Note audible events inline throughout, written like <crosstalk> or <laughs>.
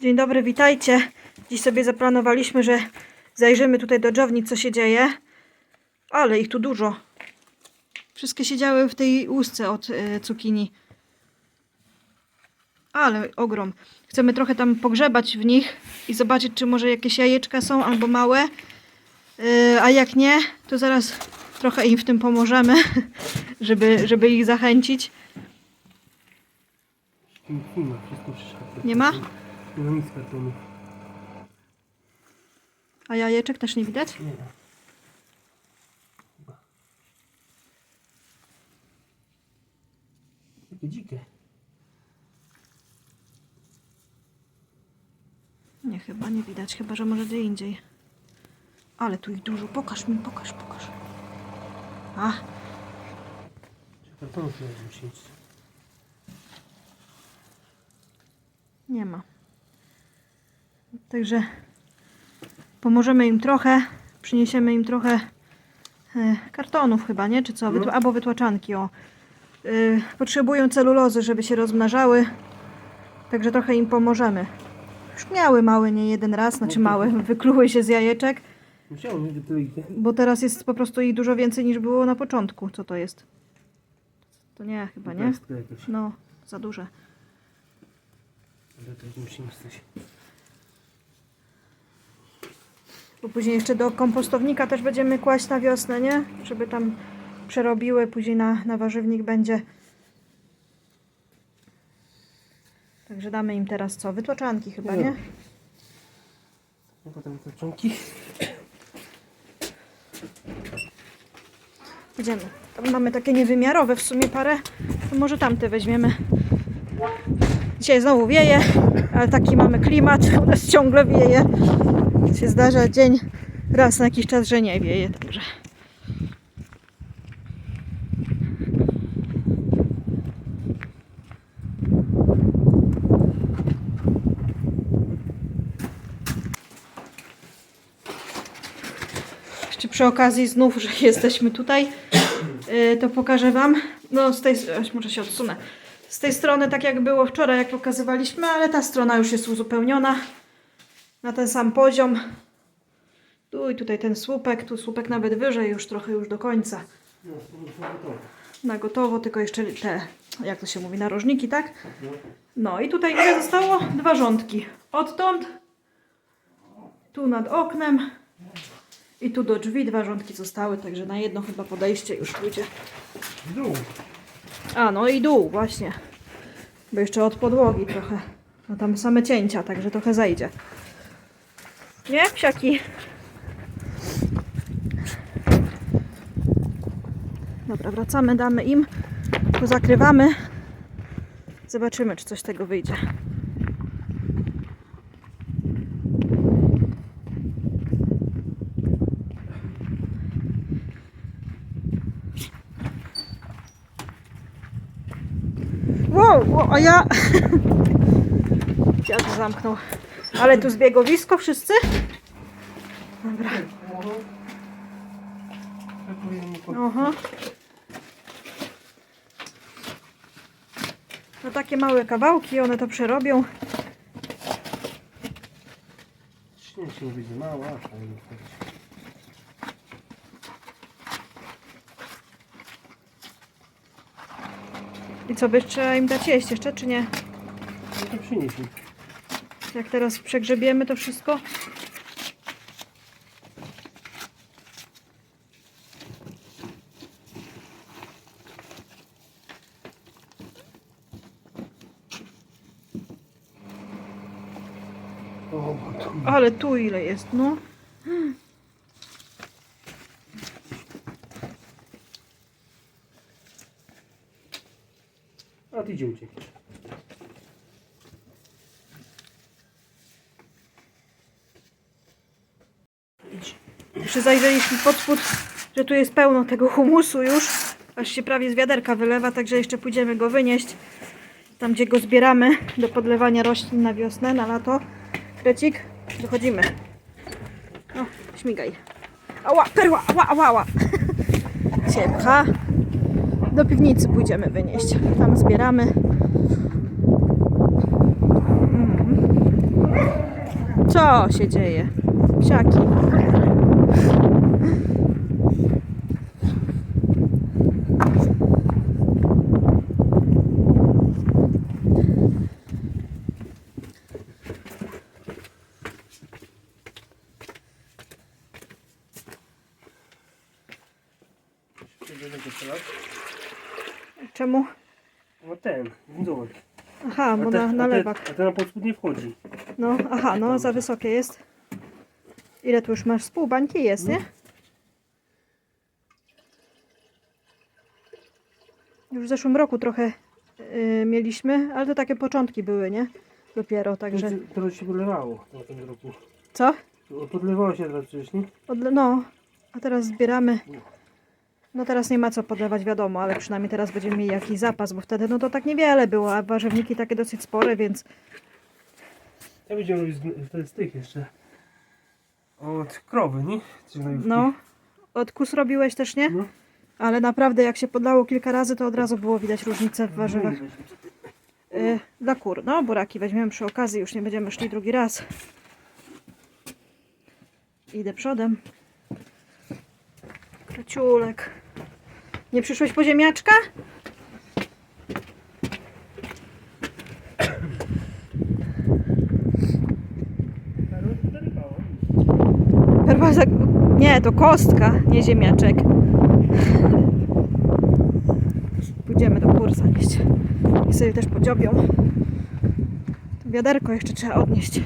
Dzień dobry, witajcie. Dziś sobie zaplanowaliśmy, że zajrzymy tutaj do dżowni, co się dzieje. Ale ich tu dużo. Wszystkie siedziały w tej łusce od y, cukinii. Ale ogrom. Chcemy trochę tam pogrzebać w nich i zobaczyć, czy może jakieś jajeczka są albo małe. Y, a jak nie, to zaraz trochę im w tym pomożemy, <laughs> żeby, żeby ich zachęcić. Nie ma, Nie? Nie ma nic kartonu. A jajeczek też nie widać? Nie. Chyba. Takie dzikie. Nie, chyba nie widać, chyba że może gdzie indziej. Ale tu ich dużo. Pokaż mi, pokaż, pokaż. A, musi mieć? nie ma. Także pomożemy im trochę. Przyniesiemy im trochę e, kartonów chyba, nie? Czy co? Wytła- No. albo wytłaczanki, o. Y, potrzebują celulozy, żeby się rozmnażały. Także trochę im pomożemy. Już miały małe nie jeden raz, znaczy małe, <laughs> wykluły się z jajeczek. Mieć ich. Bo teraz jest po prostu ich dużo więcej niż było na początku. Co to jest? To nie, chyba nie? No, za duże. Ale to musi mieć coś. Bo później jeszcze do kompostownika też będziemy kłaść na wiosnę, nie? Żeby tam przerobiły, później na, na warzywnik będzie. Także damy im teraz co? Wytłaczanki chyba, nie? No potem te czonki. Idziemy. Tam mamy takie niewymiarowe w sumie parę. To może tamte weźmiemy. Dzisiaj znowu wieje, ale taki mamy klimat. <laughs> U nas ciągle wieje. Się zdarza dzień raz na jakiś czas, że nie wieje. Także. Jeszcze przy okazji znów, że <laughs> jesteśmy tutaj, yy, to pokażę Wam. No z tej, może się odsunę. Z tej strony tak jak było wczoraj, jak pokazywaliśmy, ale ta strona już jest uzupełniona na ten sam poziom. Tu i tutaj ten słupek, tu słupek nawet wyżej, już trochę już do końca. Na gotowo, tylko jeszcze te, jak to się mówi, narożniki, tak? No. I tutaj ile zostało? Dwa rządki. Odtąd, tu nad oknem i tu do drzwi dwa rządki zostały, także na jedno chyba podejście już pójdzie. Dół. A, no i dół właśnie. Bo jeszcze od podłogi trochę. No tam same cięcia, także trochę zejdzie. Nie, psiaki? Dobra, wracamy, damy im. To zakrywamy. Zobaczymy, czy coś z tego wyjdzie. Wow, wow a ja... <laughs> Dziad zamknął. Ale tu zbiegowisko wszyscy? Dobra. Aha. No takie małe kawałki, one to przerobią. Śnieg się mała, fajnie. I co, by trzeba im dać jeść jeszcze, czy nie? No to przynieś mi. Jak teraz przegrzebiemy to wszystko? Ale tu ile jest, no. A ty gdzie uciekniesz? Jeszcze zajrzeliśmy pod spód, że tu jest pełno tego humusu już. Aż się prawie z wiaderka wylewa, także jeszcze pójdziemy go wynieść. Tam, gdzie go zbieramy do podlewania roślin na wiosnę, na lato. Krecik, dochodzimy. O, śmigaj. Ała, perła, ała, ała, ała. <laughs> Się pcha. Do piwnicy pójdziemy wynieść. Tam zbieramy. Mm. Co się dzieje? Psiaki. Czemu? No ten, windowek. Aha, bo na, na lewak. A ten na podspód nie wchodzi. No, aha, no za wysokie jest. Ile tu już masz? Z pół bańki jest, nie? Już w zeszłym roku trochę y, mieliśmy, ale to takie początki były, nie? Dopiero, także... Teraz się podlewało na tym roku. Co? Podlewało się teraz przecież, nie? Odle- no, a teraz zbieramy. No teraz nie ma co podlewać, wiadomo, ale przynajmniej teraz będziemy mieli jakiś zapas, bo wtedy no to tak niewiele było, a warzywniki takie dosyć spore, więc Ja będziemy robić z, jest tych jeszcze. Od krowy, nie? No. Odkus robiłeś też, nie? No. Ale naprawdę jak się podlało kilka razy, to od razu było widać różnicę w warzywach. Y, dla kur. No, buraki weźmiemy przy okazji, już nie będziemy szli drugi raz. Idę przodem. Kreciulek. Nie przyszłeś po ziemniaczka? Perła Nie, to kostka, nie ziemniaczek. Pójdziemy do kursa nieść. I sobie też podziobią. To wiaderko jeszcze trzeba odnieść.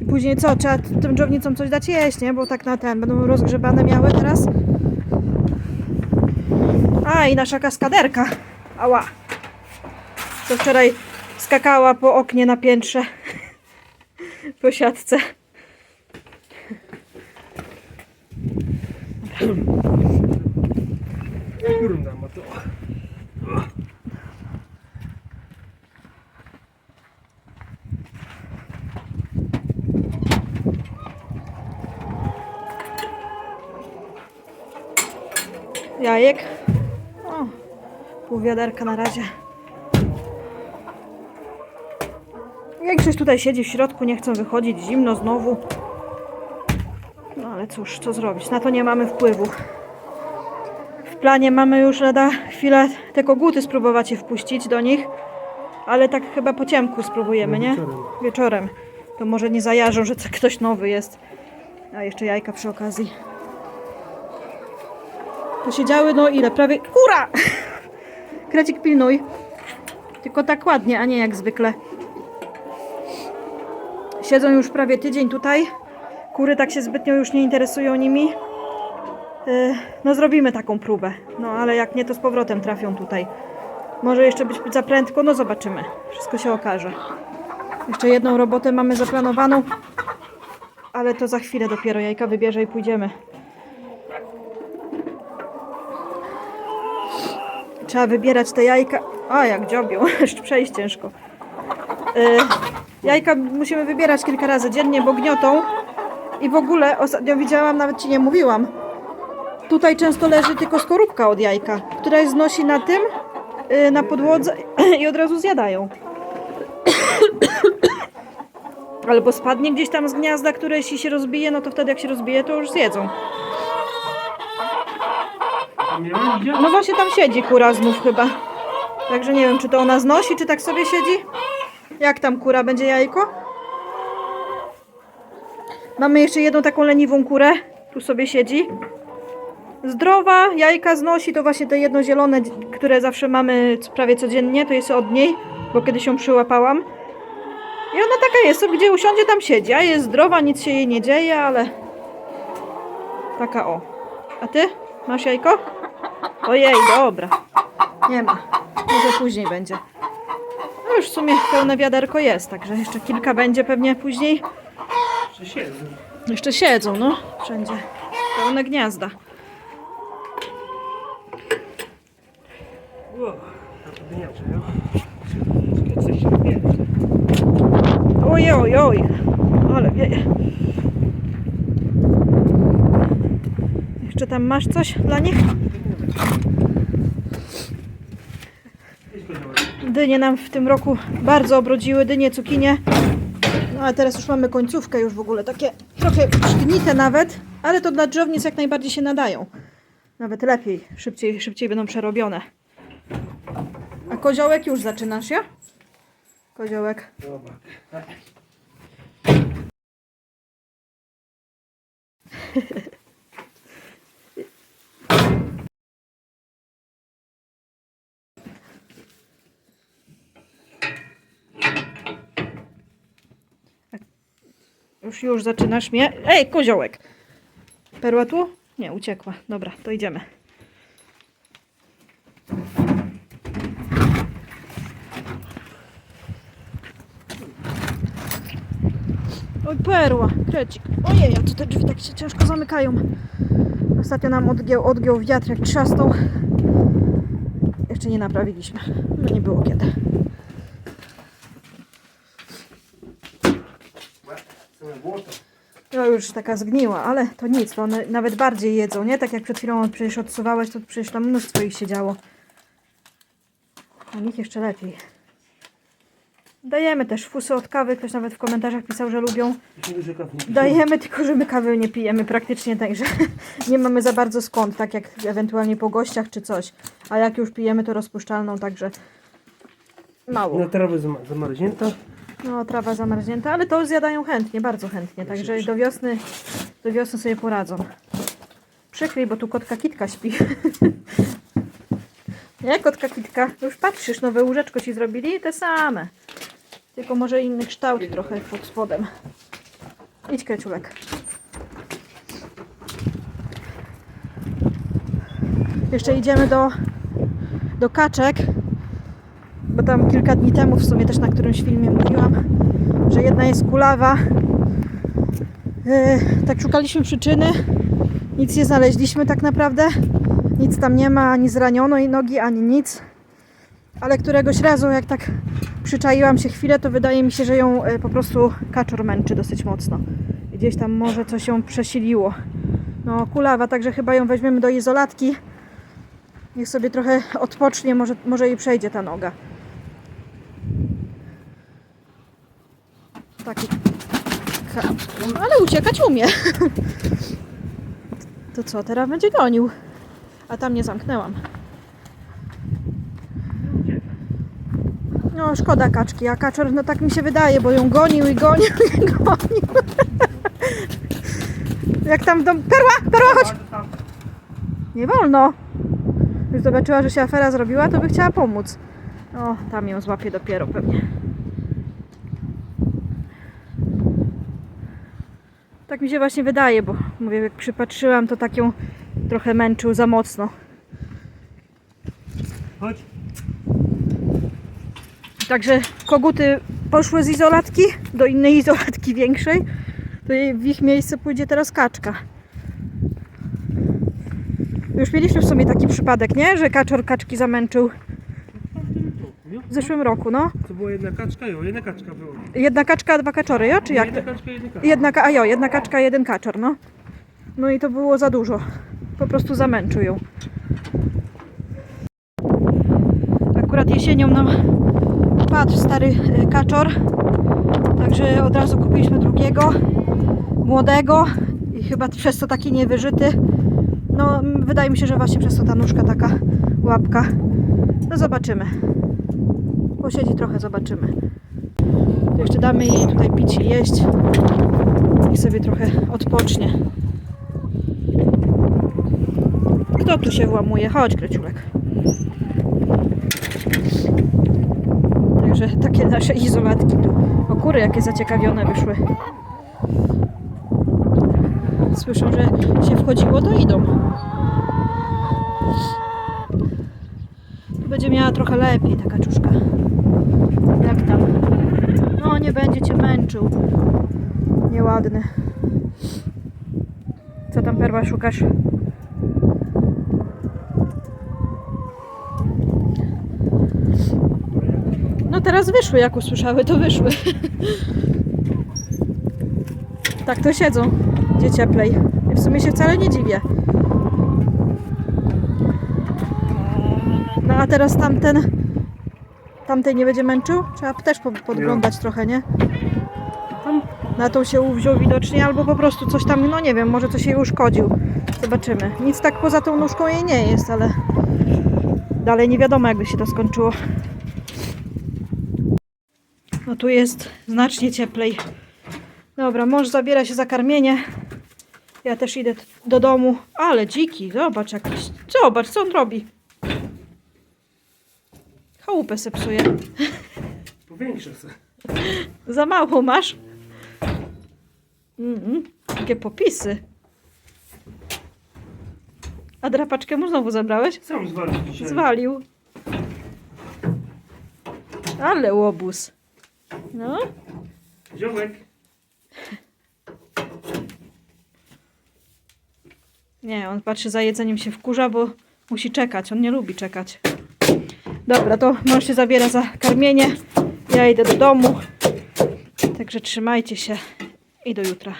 I później co? Trzeba tym dżownicom coś dać jeść, nie? Bo tak na ten. Będą rozgrzebane miały teraz. A, i nasza kaskaderka. Ała. Co wczoraj skakała po oknie na piętrze. <laughs> po siatce. Kurna, ma to. Jajek. O, pół wiaderka na razie. Większość tutaj siedzi w środku, nie chcą wychodzić, zimno znowu. Ale cóż, co zrobić, na to nie mamy wpływu. W planie mamy już lada chwilę te koguty spróbować je wpuścić do nich, ale tak chyba po ciemku spróbujemy, nie? Wieczorem. Wieczorem. To może nie zajarzą, że to ktoś nowy jest. A jeszcze jajka przy okazji. Posiedziały, no ile? Prawie... Kura! <laughs> Krecik pilnuj. Tylko tak ładnie, a nie jak zwykle. Siedzą już prawie tydzień tutaj. Kury tak się zbytnio już nie interesują nimi. Yy, No zrobimy taką próbę. No ale jak nie, to z powrotem trafią tutaj. Może jeszcze być za prędko, no zobaczymy. Wszystko się okaże. Jeszcze jedną robotę mamy zaplanowaną. Ale to za chwilę dopiero jajka wybierze i pójdziemy. Trzeba wybierać te jajka. A, jak dziobią, <laughs> jeszcze przejść ciężko. Y, jajka musimy wybierać kilka razy dziennie, bo gniotą. I w ogóle ostatnio widziałam, nawet ci nie mówiłam. Tutaj często leży tylko skorupka od jajka, która jest znosi na tym, y, na podłodze <clears throat> i od razu zjadają. <clears throat> Albo spadnie gdzieś tam z gniazda, które jeśli się rozbije, no to wtedy jak się rozbije, to już zjedzą. No właśnie tam siedzi kura znów chyba. Także nie wiem, czy to ona znosi, czy tak sobie siedzi. Jak tam kura będzie jajko? Mamy jeszcze jedną taką leniwą kurę. Tu sobie siedzi. Zdrowa, jajka znosi, to właśnie te jedno zielone, które zawsze mamy prawie codziennie, to jest od niej, bo kiedyś ją przyłapałam. I ona taka jest, gdzie usiądzie, tam siedzi, a jest zdrowa, nic się jej nie dzieje, ale taka o. A ty? Masz jajko? Ojej, dobra. Nie ma. Może później będzie. No już w sumie pełne wiaderko jest, także jeszcze kilka będzie pewnie później. Czy siedzą? Jeszcze siedzą, no. Wszędzie. Pełne gniazda. Oj, oj, oj. Ale wieje. Jeszcze tam masz coś dla nich? Dynie nam w tym roku bardzo obrodziły, dynie, cukinie. No a teraz już mamy końcówkę już w ogóle, takie trochę szgnite nawet, ale to dla drzewnic jak najbardziej się nadają. Nawet lepiej, szybciej, szybciej będą przerobione. A koziołek już zaczynasz, ja? Koziołek. Już, już zaczynasz mnie. Ej, koziołek! Perła tu? Nie, uciekła. Dobra, to idziemy. Oj, perła, krecik. Ojej, a co te drzwi tak się ciężko zamykają. Ostatnio nam odgiął, odgiął wiatr jak trzasnął. Jeszcze nie naprawiliśmy, bo nie było kiedy. To już taka zgniła, ale to nic, to one nawet bardziej jedzą, nie? Tak jak przed chwilą przecież odsuwałeś, to przecież tam mnóstwo ich siedziało. A nich jeszcze lepiej. Dajemy też fusy od kawy, ktoś nawet w komentarzach pisał, że lubią. Dajemy, tylko że my kawy nie pijemy praktycznie, także <laughs> nie mamy za bardzo skąd, tak jak ewentualnie po gościach czy coś. A jak już pijemy, to rozpuszczalną, także mało. Na trawę zama- zamarznięta. No, trawa zamarznięta, ale to zjadają chętnie, bardzo chętnie, także do wiosny, do wiosny sobie poradzą. Przykryj, bo tu kotka kitka śpi. <laughs> Nie, kotka kitka? Już patrzysz, nowe łóżeczko ci zrobili? Te same. Tylko może inny kształt trochę pod spodem. Idź, kreciulek. Jeszcze idziemy do, do kaczek, tam kilka dni temu w sumie też na którymś filmie mówiłam, że jedna jest kulawa. Yy, tak szukaliśmy przyczyny, nic nie znaleźliśmy tak naprawdę. Nic tam nie ma, ani zranionej nogi, ani nic. Ale któregoś razu, jak tak przyczaiłam się chwilę, to wydaje mi się, że ją e, po prostu kaczor męczy dosyć mocno. Gdzieś tam może coś ją przesiliło. No, kulawa, także chyba ją weźmiemy do izolatki. Niech sobie trochę odpocznie, może, może jej przejdzie ta noga. Taki. Ale uciekać umie. <laughs> To co, teraz będzie gonił. A tam nie zamknęłam. No, szkoda kaczki, a kaczor, no tak mi się wydaje, bo ją gonił i gonił i gonił. <laughs> Jak tam do... Perła, perła, chodź! Nie wolno. Już zobaczyła, że się afera zrobiła, to by chciała pomóc. O, tam ją złapie dopiero pewnie. Mi się właśnie wydaje, bo mówię, jak przypatrzyłam, to tak ją trochę męczył za mocno. Chodź. Także koguty poszły z izolatki do innej izolatki większej. To w ich miejsce pójdzie teraz kaczka. Już mieliśmy w sumie taki przypadek, nie? Że kaczor kaczki zamęczył w zeszłym roku, no. To była jedna kaczka, jo, jedna kaczka była. Jedna kaczka, dwa kaczory, jo? Czy jak? Jedna kaczka, jedna kaczka. Jedna, a jo, jedna kaczka, jeden kaczor, no. No i to było za dużo. Po prostu zamęczył ją. Akurat jesienią nam padł stary e, kaczor. Także od razu kupiliśmy drugiego, młodego i chyba przez to taki niewyżyty. No, wydaje mi się, że właśnie przez to ta nóżka taka łapka. No zobaczymy. Posiedzi trochę, zobaczymy. Jeszcze damy jej tutaj pić i jeść i sobie trochę odpocznie. Kto tu się włamuje? Chodź, Kreciulek. Także takie nasze izolatki tu. O kury jakie zaciekawione wyszły. Słyszą, że się wchodziło, to idą. Będzie miała trochę lepiej ta kaczuszka. Jak tam? Nie będzie cię męczył. Nieładny. Co tam perła szukasz? No teraz wyszły, jak usłyszały, to wyszły. <laughs> tak to siedzą, gdzie cieplej. W sumie się wcale nie dziwię. No a teraz tamten, tamtej nie będzie męczył? Trzeba też po- podglądać trochę, nie? Na tą się uwziął widocznie, albo po prostu coś tam, no nie wiem, może coś jej uszkodził. Zobaczymy. Nic tak poza tą nóżką jej nie jest, ale dalej nie wiadomo, jakby się to skończyło. No tu jest znacznie cieplej. Dobra, mąż zabiera się za karmienie. Ja też idę do domu. Ale dziki, zobacz jakiś. Zobacz, co on robi. Chałupę se psuje. Powiększę se. Za mało masz. Mm, jakie popisy. A drapaczkę mu znowu zabrałeś? Sam zwalił dzisiaj. Zwalił. Ale łobuz. No, Ziomek. nie, on patrzy za jedzeniem się wkurza, bo musi czekać. On nie lubi czekać. Dobra, to mąż się zabiera za karmienie. Ja idę do domu. Także trzymajcie się i do jutra.